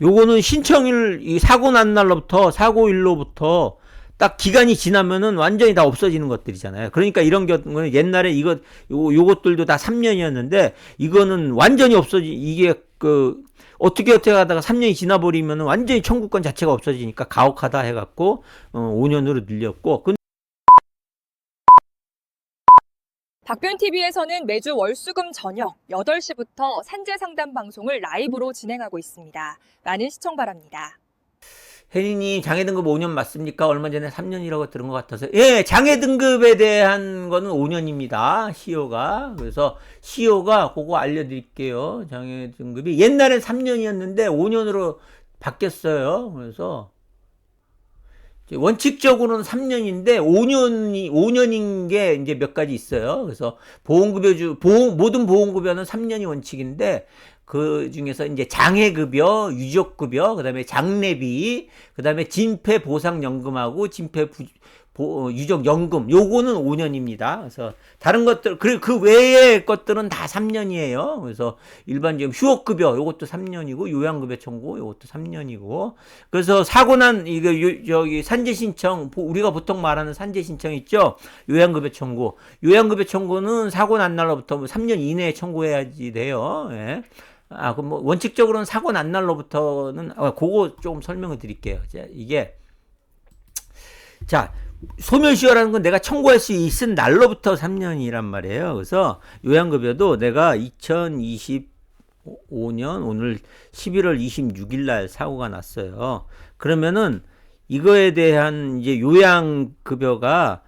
요거는 신청일 이 사고 난 날로부터 사고일로부터 딱 기간이 지나면은 완전히 다 없어지는 것들이잖아요. 그러니까 이런 경우는 옛날에 이거 요 요것들도 다 3년이었는데 이거는 완전히 없어지 이게 그 어떻게 어떻게 하다가 3년이 지나버리면은 완전히 청구권 자체가 없어지니까 가혹하다 해갖고 어 5년으로 늘렸고 근 박변TV에서는 매주 월수금 저녁 8시부터 산재 상담 방송을 라이브로 진행하고 있습니다. 많은 시청 바랍니다. 혜린이 장애 등급 5년 맞습니까? 얼마 전에 3년이라고 들은 것 같아서. 예, 장애 등급에 대한 거는 5년입니다. 시효가. 그래서 시효가 그거 알려드릴게요. 장애 등급이. 옛날엔 3년이었는데 5년으로 바뀌었어요. 그래서 원칙적으로는 3년인데 5년이 5년인 게 이제 몇 가지 있어요. 그래서 보험급여주 보험 모든 보험급여는 3년이 원칙인데 그 중에서 이제 장애급여, 유족급여, 그다음에 장례비, 그다음에 진폐보상연금하고 진폐 부, 유족 연금 요거는 5년입니다. 그래서 다른 것들 그리고 그 외의 것들은 다 3년이에요. 그래서 일반적인 휴업 급여 요것도 3년이고 요양급여 청구 요것도 3년이고 그래서 사고 난 이거 요, 저기 산재 신청 보- 우리가 보통 말하는 산재 신청 있죠. 요양급여 청구. 요양급여 청구는 사고 난 날로부터 뭐 3년 이내에 청구해야지 돼요. 예. 아, 그럼 뭐 원칙적으로는 사고 난 날로부터는 아, 그거 좀 설명을 드릴게요. 자, 이게 자, 소멸시효라는 건 내가 청구할 수 있은 날로부터 3년이란 말이에요. 그래서 요양급여도 내가 2025년 오늘 11월 26일 날 사고가 났어요. 그러면은 이거에 대한 이제 요양급여가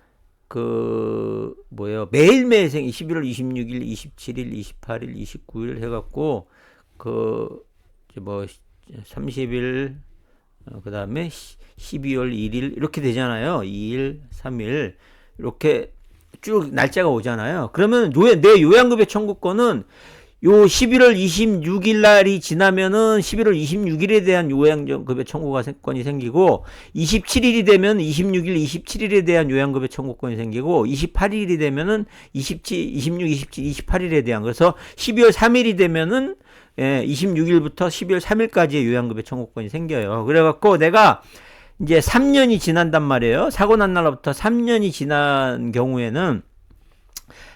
그 뭐예요 매일매일 생 11월 26일, 27일, 28일, 29일 해갖고 그뭐 30일 어, 그 다음에 12월 1일 이렇게 되잖아요. 2일, 3일 이렇게 쭉 날짜가 오잖아요. 그러면 요내 요양급여 청구권은 요 11월 26일 날이 지나면은 11월 26일에 대한 요양급여 청구가 생- 권이 생기고 27일이 되면 26일, 27일에 대한 요양급여 청구권이 생기고 28일이 되면은 27, 26, 27, 28일에 대한 그래서 12월 3일이 되면은 예, 26일부터 12월 3일까지의 요양급여 청구권이 생겨요. 그래갖고 내가 이제 3년이 지난단 말이에요. 사고 난 날로부터 3년이 지난 경우에는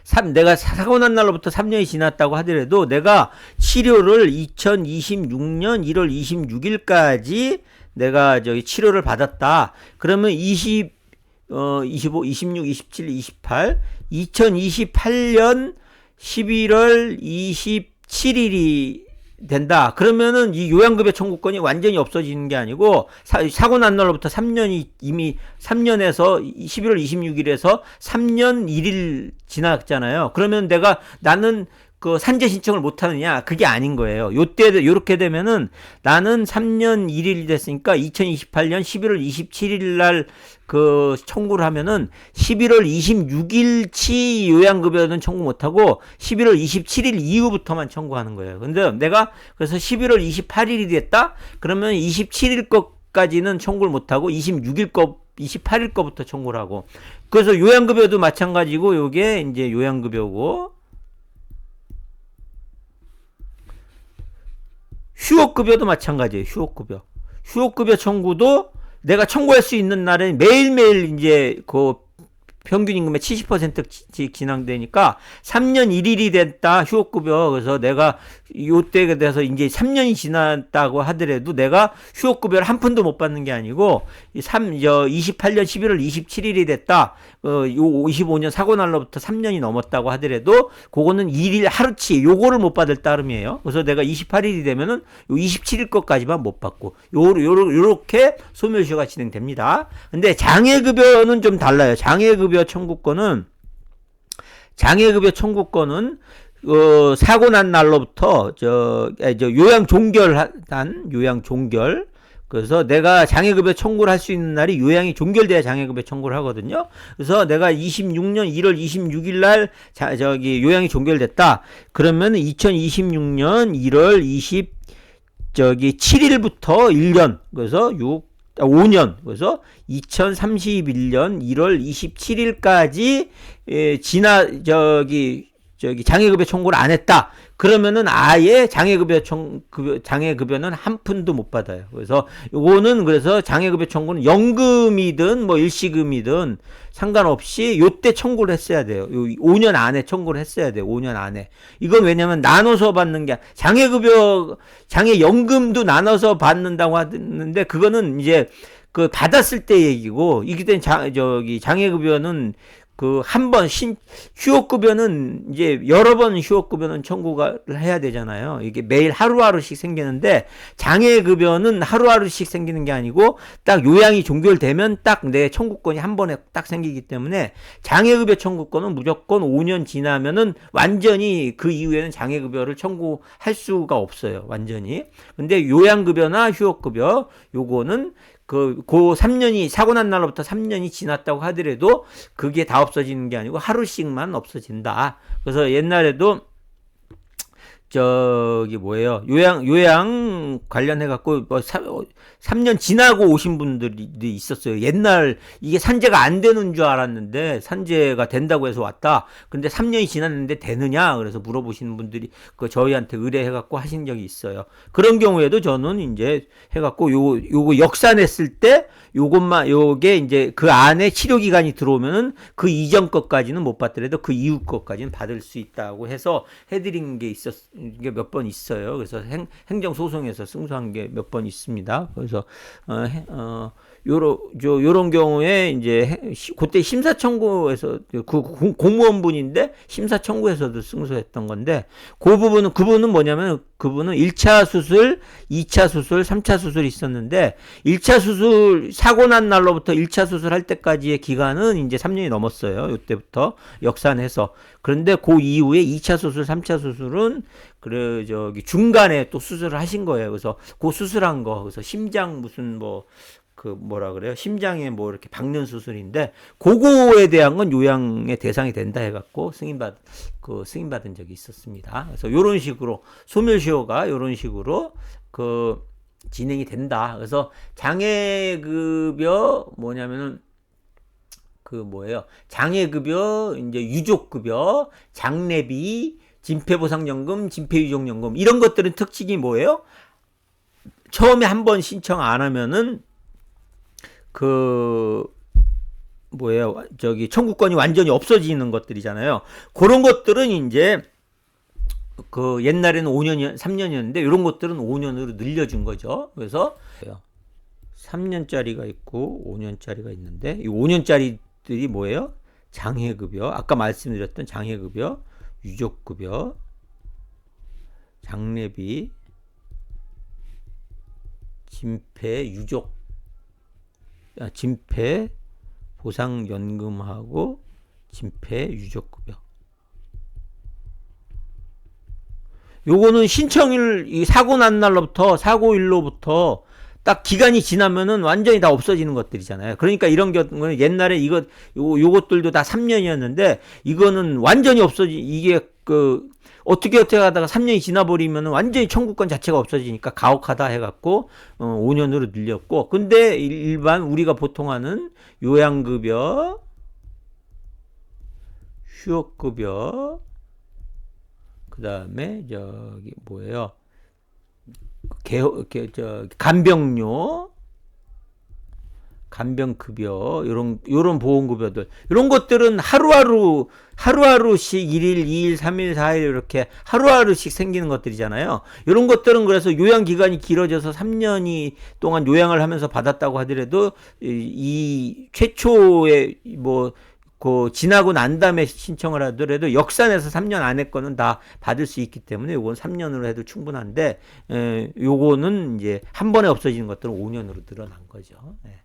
삼- 내가 사고 난 날로부터 3년이 지났다고 하더라도 내가 치료를 2026년 1월 26일까지 내가 저기 치료를 받았다. 그러면 20, 어, 25, 26, 27, 28, 2028년 11월 27일이 된다. 그러면은 이 요양급여 청구권이 완전히 없어지는 게 아니고 사, 고난 날로부터 3년이 이미 3년에서 11월 26일에서 3년 1일 지났잖아요. 그러면 내가 나는 그 산재 신청을 못 하느냐? 그게 아닌 거예요. 요때 요렇게 되면은 나는 3년 1일이 됐으니까 2028년 11월 27일 날 그 청구를 하면은 11월 26일치 요양급여는 청구 못 하고 11월 27일 이후부터만 청구하는 거예요. 근데 내가 그래서 11월 28일이 됐다? 그러면 27일 것까지는 청구를 못 하고 26일 거 28일 거부터 청구를 하고 그래서 요양급여도 마찬가지고 요게 이제 요양급여고 휴업급여도 마찬가지예요. 휴업급여. 휴업급여 청구도 내가 청구할 수 있는 날은 매일매일 이제 그 평균 임금의 70%씩 진행되니까 3년 1일이 됐다 휴업급여. 그래서 내가 요때에 대해서 이제 3년이 지났다고 하더라도 내가 휴업급여를 한 푼도 못 받는 게 아니고 3, 저 28년 11월 27일이 됐다. 어, 요 25년 사고 날로부터 3년이 넘었다고 하더라도 그거는 1일 하루치 요거를 못 받을 따름이에요. 그래서 내가 28일이 되면은 요 27일 것까지만 못 받고 요, 요, 요렇게 소멸시효가 진행됩니다. 근데 장애급여는 좀 달라요. 장애급여 청구권은 장애급여 청구권은 어, 사고 난 날로부터 저, 아, 저 요양 종결한 요양 종결 그래서 내가 장애급여 청구를 할 수 있는 날이 요양이 종결돼야 장애급여 청구를 하거든요. 그래서 내가 26년 1월 26일 날 자, 저기 요양이 종결됐다. 그러면 2026년 1월 20 저기 7일부터 1년 그래서 6 아, 5년. 그래서 2031년 1월 27일까지 예, 지나 저기 저기 장애급여 청구를 안 했다. 그러면은 아예 장애급여 청 급여 장애급여는 한 푼도 못 받아요. 그래서 요거는 그래서 장애급여 청구는 연금이든 뭐 일시금이든 상관없이 요때 청구를 했어야 돼요. 요 5년 안에 청구를 했어야 돼요. 5년 안에. 이건 왜냐면 나눠서 받는 게 장애급여 장애 연금도 나눠서 받는다고 하는데 그거는 이제 그 받았을 때 얘기고 이게 된 장, 저기 장애급여는 그 한 번 신 휴업급여는 이제 여러 번 휴업급여는 청구가 해야 되잖아요. 이게 매일 하루하루씩 생기는데 장애급여는 하루하루씩 생기는 게 아니고 딱 요양이 종결되면 딱 내 청구권이 한 번에 딱 생기기 때문에 장애급여 청구권은 무조건 5년 지나면은 완전히 그 이후에는 장애급여를 청구할 수가 없어요. 완전히. 근데 요양급여나 휴업급여 요거는 그, 고 3년이, 사고 난 날로부터 3년이 지났다고 하더라도 그게 다 없어지는 게 아니고 하루씩만 없어진다. 그래서 옛날에도 저기 뭐예요? 요양 요양 관련해 갖고 뭐 3, 년 지나고 오신 분들이 있었어요. 옛날 이게 산재가 안 되는 줄 알았는데 산재가 된다고 해서 왔다. 근데 3년이 지났는데 되느냐? 그래서 물어보시는 분들이 그 저희한테 의뢰해 갖고 하신 적이 있어요. 그런 경우에도 저는 이제 해 갖고 요 요거 역산했을 때 요것만 요게 이제 그 안에 치료 기간이 들어오면은 그 이전 것까지는 못 받더라도 그 이후 것까지는 받을 수 있다고 해서 해 드린 게 있었 게 몇 번 있어요. 그래서 행, 행정 소송에서 승소한 게 몇 번 있습니다. 그래서 어, 해, 어 요런 저 요런 경우에 이제 그때 심사 청구에서 그 공- 공무원분인데 심사 청구에서도 승소했던 건데 그 부분은 그분은 뭐냐면 그분은 1차 수술, 2차 수술, 3차 수술이 있었는데 1차 수술 사고 난 날로부터 1차 수술할 때까지의 기간은 이제 3년이 넘었어요. 이때부터 역산해서 그런데 그 이후에 2차 수술, 3차 수술은 그래 저기 중간에 또 수술을 하신 거예요. 그래서 그 수술한 거 그래서 심장 무슨 뭐 그 뭐라 그래요? 심장에 뭐 이렇게 박는 수술인데 그거에 대한 건 요양의 대상이 된다 해갖고 승인받 그 승인받은 적이 있었습니다. 그래서 요런 식으로 소멸시효가 요런 식으로 그 진행이 된다. 그래서 장애급여 뭐냐면은 그 뭐예요? 장애급여, 이제 유족급여, 장례비, 진폐보상연금, 진폐유족연금 이런 것들은 특징이 뭐예요? 처음에 한 번 신청 안 하면은 그 뭐예요? 저기 청구권이 완전히 없어지는 것들이잖아요. 그런 것들은 이제 그 옛날에는 5년이 3년이었는데 이런 것들은 5년으로 늘려준 거죠. 그래서 3년짜리가 있고 5년짜리가 있는데 이 5년짜리들이 뭐예요? 장애급여, 아까 말씀드렸던 장애급여, 유족급여, 장례비, 진폐 유족, 아, 진폐 보상연금하고 진폐 유족급여. 요거는 신청일 이 사고 난 날로부터 사고일로부터 딱 기간이 지나면은 완전히 다 없어지는 것들이잖아요. 그러니까 이런 경우는 옛날에 이거 요 요것들도 다 3년이었는데 이거는 완전히 없어지 이게 그 어떻게 어떻게 하다가 3년이 지나버리면은 완전히 청구권 자체가 없어지니까 가혹하다 해갖고 어, 5년으로 늘렸고 근데 일- 일반 우리가 보통 하는 요양급여 휴업급여 그 다음에 저기 뭐예요 개, 개, 저, 간병료, 간병급여, 요런, 요런 보험급여들. 요런 것들은 하루하루, 하루하루씩 1일, 2일, 3일, 4일 이렇게 하루하루씩 생기는 것들이잖아요. 요런 것들은 그래서 요양기간이 길어져서 3년이 동안 요양을 하면서 받았다고 하더라도 이, 이 최초의 뭐, 그 지나고 난 다음에 신청을 하더라도 역산해서 3년 안에 거는 다 받을 수 있기 때문에 요건 3년으로 해도 충분한데 에, 요거는 이제 한 번에 없어지는 것들은 5년으로 늘어난 거죠. 예.